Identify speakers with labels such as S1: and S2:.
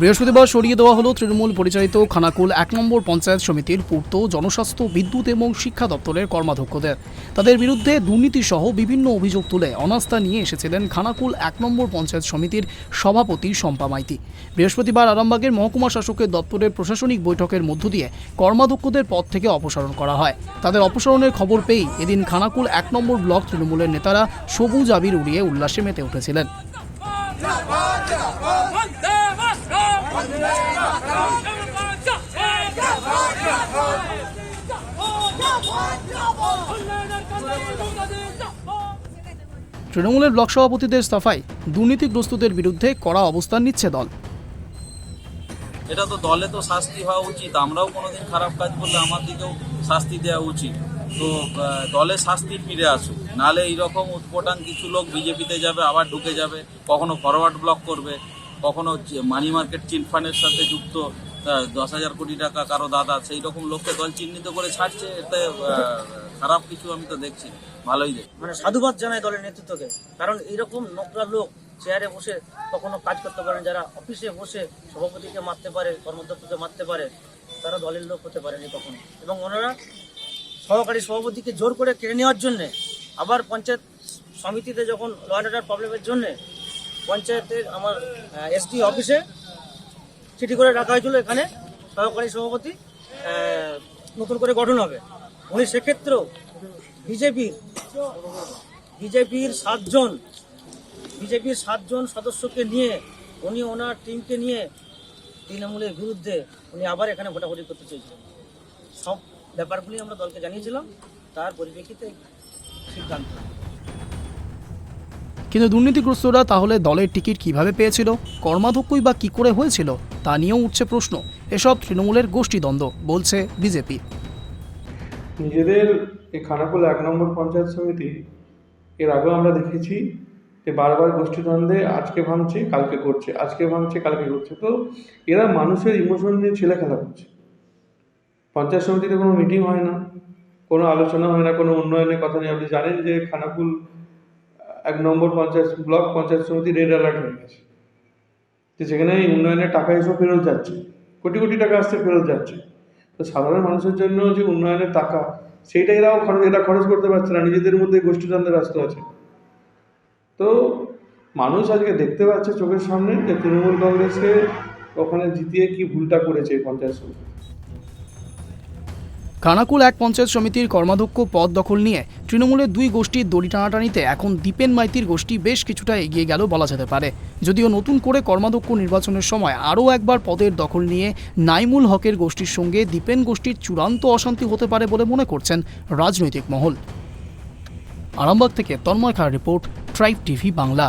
S1: বৃহস্পতিবার সরিয়ে দেওয়া হলো তৃণমূল পরিচালিত খানাকুল এক নম্বর পঞ্চায়েত সমিতির পূর্ত জনস্বাস্থ্য, বিদ্যুৎ এবং শিক্ষা দপ্তরের কর্মাধ্যক্ষদের। তাদের বিরুদ্ধে দুর্নীতি সহ বিভিন্ন অভিযোগ তুলে অনাস্থা নিয়ে এসেছিলেন খানাকুল এক নম্বর পঞ্চায়েত সমিতির সভাপতি শম্পা মাইতি। বৃহস্পতিবার আরামবাগের মহকুমা শাসকের দপ্তরের প্রশাসনিক বৈঠকের মধ্য দিয়ে কর্মাধ্যক্ষদের পদ থেকে অপসারণ করা হয়। তাদের অপসারণের খবর পেয়েই এদিন খানাকুল এক নম্বর ব্লক তৃণমূলের নেতারা সবুজ আবির উড়িয়ে উল্লাসে মেতে উঠেছিলেন। তৃণমূলের ব্লক সভাপতিদের সাফাই, দুর্নীতিগ্রস্তদের বিরুদ্ধে কড়া অবস্থান নিচ্ছে দল।
S2: এটা তো দলে তো শাস্তি হওয়া উচিত। আমরাও কোনোদিন খারাপ কাজ করলে আমার দিকেও শাস্তি দেওয়া উচিত। তো দলে শাস্তি ফিরে আসুক। নাহলে এইরকম উৎপটান কিছু লোক বিজেপিতে যাবে, আবার ঢুকে যাবে। কখনো ফরওয়ার্ড ব্লক করবে, কখনো মানি মার্কেট চিটফান্ডের সাথে যুক্ত দশ হাজার কোটি টাকা কারও দাদা, সেই রকম লোককে দল চিহ্নিত করে ছাড়ছে, এতে খারাপ কিছু আমি তো দেখছি ভালোই দেখছি।
S3: মানে সাধুবাদ জানাই দলের নেতৃত্বকে। কারণ এইরকম নোকরা লোক চেয়ারে বসে কখনো কাজ করতে পারেন, যারা অফিসে বসে সভাপতিকে মারতে পারে কর্মাধ্যক্ষকে মারতে পারে, তারা দলের লোক হতে পারেনি কখনো। এবং ওনারা সহকারী সভাপতিকে জোর করে কেড়ে নেওয়ার জন্যে, আবার পঞ্চায়েত সমিতিতে যখন ল অ্যান্ড অর্ডার প্রবলেমের জন্যে পঞ্চায়েতের আমার এসটি অফিসে চিঠি করে রাখা হয়েছিল এখানে, সহকারী সভাপতি নতুন করে গঠন হবে। উনি সেক্ষেত্রেও বিজেপির বিজেপির সাতজন বিজেপির সাতজন সদস্যকে নিয়ে, উনি ওনার টিমকে নিয়ে তৃণমূলের বিরুদ্ধে উনি আবার এখানে ভোটাভুটি করতে চেয়েছিলেন। সব ব্যাপারগুলি আমরা দলকে জানিয়েছিলাম তার পরিপ্রেক্ষিতে সিদ্ধান্ত।
S1: কিন্তু দুর্নীতিগ্রস্তরা তাহলে দলের টিকিট কীভাবে পেয়েছিল কর্মাধ্যক্ষই বা কি করে হয়েছিল তা নিয়েও উঠছে প্রশ্ন। এসব তৃণমূলের গোষ্ঠীদ্বন্দ্ব বলছে বিজেপি।
S4: নিজেদের এই খানাকুল এক নম্বর পঞ্চায়েত সমিতি এর আগেও আমরা দেখেছি যে বারবার গোষ্ঠীদ্বন্দ্বে আজকে ভাঙছে কালকে করছে আজকে ভাঙছে কালকে করছে। তো এরা মানুষের ইমোশন নিয়ে ছেলে খেলা করছে। পঞ্চায়েত সমিতিতে কোনো মিটিং হয় না, কোনো আলোচনা হয় না, কোনো উন্নয়নের কথা নেই। আপনি জানেন যে খানাকুল এক নম্বর পঞ্চায়েত ব্লক পঞ্চায়েত সমিতি রেড অ্যালার্ট হয়ে গেছে। যে সেখানে উন্নয়নের টাকা এসব ফেরত যাচ্ছে, কোটি কোটি টাকা আসছে, ফেরত যাচ্ছে। তো সাধারণ মানুষের জন্য যে উন্নয়নের টাকা, সেইটা এরাও খরচ, এরা খরচ করতে পারছে না, নিজেদের মধ্যে গোষ্ঠীদ্বন্দ্বে ব্যস্ত আছে। তো মানুষ আজকে দেখতে পাচ্ছে চোখের সামনে যে তৃণমূল কংগ্রেসকে ওখানে জিতিয়ে কি ভুলটা করেছে এই পঞ্চায়েত সমিতি।
S1: খানাকুল এক পঞ্চায়েত সমিতির কর্মাধ্যক্ষ পদ দখল নিয়ে তৃণমূলের দুই গোষ্ঠীর দড়ি টানাটানিতে এখন দীপেন মাইতির গোষ্ঠী বেশ কিছুটা এগিয়ে গেল বলা যেতে পারে। যদিও নতুন করে কর্মাধ্যক্ষ নির্বাচনের সময় আরও একবার পদের দখল নিয়ে নাইমুল হকের গোষ্ঠীর সঙ্গে দীপেন গোষ্ঠীর চূড়ান্ত অশান্তি হতে পারে বলে মনে করছেন রাজনৈতিক মহল। আরামবাগ থেকে তন্ময় খার রিপোর্ট ট্রাইব টিভি বাংলা।